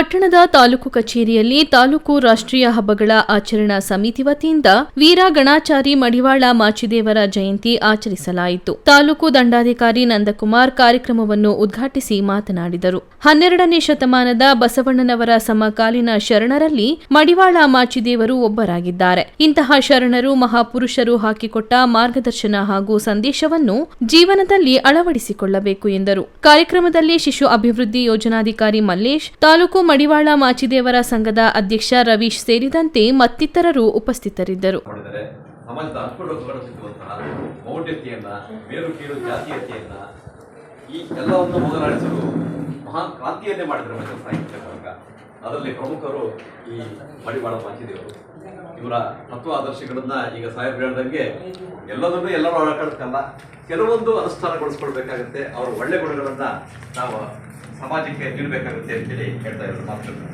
ಪಟ್ಟಣದ ತಾಲೂಕು ಕಚೇರಿಯಲ್ಲಿ ತಾಲೂಕು ರಾಷ್ಟ್ರೀಯ ಹಬ್ಬಗಳ ಆಚರಣಾ ಸಮಿತಿ ವತಿಯಿಂದ ವೀರ ಗಣಾಚಾರಿ ಮಡಿವಾಳ ಮಾಚಿದೇವರ ಜಯಂತಿ ಆಚರಿಸಲಾಯಿತು. ತಾಲೂಕು ದಂಡಾಧಿಕಾರಿ ನಂದಕುಮಾರ್ ಕಾರ್ಯಕ್ರಮವನ್ನು ಉದ್ಘಾಟಿಸಿ ಮಾತನಾಡಿದರು. ಹನ್ನೆರಡನೇ ಶತಮಾನದ ಬಸವಣ್ಣನವರ ಸಮಕಾಲೀನ ಶರಣರಲ್ಲಿ ಮಡಿವಾಳ ಮಾಚಿದೇವರು ಒಬ್ಬರಾಗಿದ್ದಾರೆ. ಇಂತಹ ಶರಣರು ಮಹಾಪುರುಷರು ಹಾಕಿಕೊಟ್ಟ ಮಾರ್ಗದರ್ಶನ ಹಾಗೂ ಸಂದೇಶವನ್ನು ಜೀವನದಲ್ಲಿ ಅಳವಡಿಸಿಕೊಳ್ಳಬೇಕು ಎಂದರು. ಕಾರ್ಯಕ್ರಮದಲ್ಲಿ ಶಿಶು ಅಭಿವೃದ್ಧಿ ಯೋಜನಾಧಿಕಾರಿ ಮಲ್ಲೇಶ್, ತಾಲೂಕು ಮಡಿವಾಳ ಮಾಚಿದೇವರ ಸಂಘದ ಅಧ್ಯಕ್ಷ ರವೀಶ್ ಸೇರಿದಂತೆ ಮತ್ತಿತರರು ಉಪಸ್ಥಿತರಿದ್ದರು. ಅದರಲ್ಲಿ ಪ್ರಮುಖರು ಈ ಮಡಿವಾಳ ಮಾಚಿದೇವರು. ಇವರ ತತ್ವ ಆದರ್ಶಗಳನ್ನ ಈಗ ಸಾಹೇಬ್ ಹೇಳ್ದಂಗೆ ಎಲ್ಲದನ್ನೂ ಎಲ್ಲರೂ ಅಳಕಡ್ಕಲ್ಲ ಕೆಲವೊಂದು ಅನುಷ್ಠಾನಗೊಳಿಸ್ಕೊಳ್ಬೇಕಾಗತ್ತೆ. ಅವರ ಒಳ್ಳೆ ಗುಣಗಳನ್ನ ನಾವು ಸಮಾಜಕ್ಕೆ ನೀಡಬೇಕಾಗುತ್ತೆ ಅಂತೇಳಿ ಹೇಳ್ತಾ ಇರೋದು ಮಾತುಗಳು